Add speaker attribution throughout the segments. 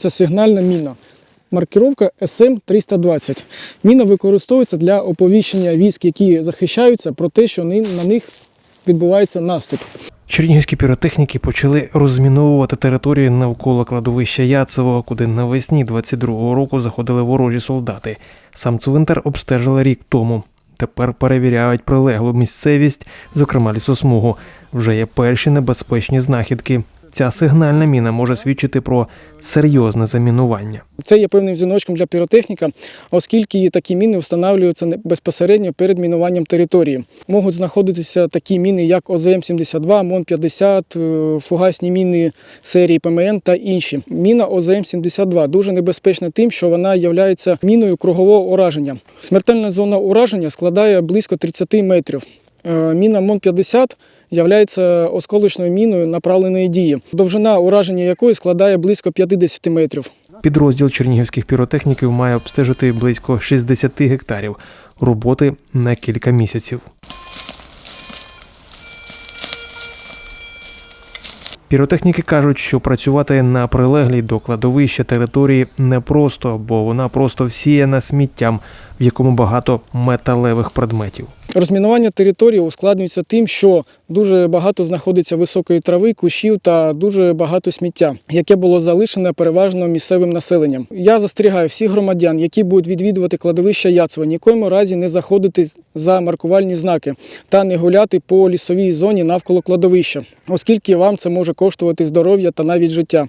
Speaker 1: Це сигнальна міна. Маркировка СМ-320. Міна використовується для оповіщення військ, які захищаються, про те, що на них відбувається наступ.
Speaker 2: Чернігівські піротехніки почали розміновувати територію навколо кладовища Яцево, куди навесні 22-го року заходили ворожі солдати. Сам цвинтар обстежили рік тому. Тепер перевіряють прилеглу місцевість, зокрема лісосмугу. Вже є перші небезпечні знахідки. Ця сигнальна міна може свідчити про серйозне замінування.
Speaker 1: Це є певним дзвіночком для піротехніка, оскільки такі міни встановлюються безпосередньо перед мінуванням території. Можуть знаходитися такі міни, як ОЗМ-72, МОН-50, е, фугасні міни серії ПМН та інші. Міна ОЗМ-72 дуже небезпечна тим, що вона є міною кругового ураження. Смертельна зона ураження складає близько 30 метрів. Е, Міна МОН-50 являється осколочною міною направленої дії, довжина ураження якої складає близько 50 метрів.
Speaker 2: Підрозділ чернігівських піротехніків має обстежити близько 60 гектарів роботи на кілька місяців. Піротехніки кажуть, що працювати на прилеглій до кладовища території непросто, бо вона просто всіяна сміттям, в якому багато металевих предметів.
Speaker 1: Розмінування території ускладнюється тим, що дуже багато знаходиться високої трави, кущів та дуже багато сміття, яке було залишене переважно місцевим населенням. Я застерігаю всіх громадян, які будуть відвідувати кладовища Яцева, нікоїм разі не заходити за маркувальні знаки та не гуляти по лісовій зоні навколо кладовища, оскільки вам це може коштувати здоров'я та навіть життя.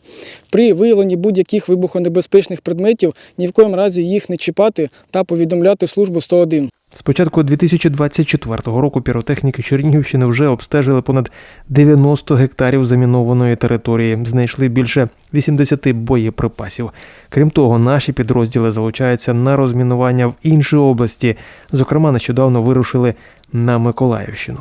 Speaker 1: При виявленні будь-яких вибухонебезпечних предметів ні в коїм разі їх не чіпати та повідомляти службу 101.
Speaker 2: З початку 2024 року піротехніки Чернігівщини вже обстежили понад 90 гектарів замінованої території, знайшли більше 80 боєприпасів. Крім того, наші підрозділи залучаються на розмінування в інші області. Зокрема, нещодавно вирушили на Миколаївщину.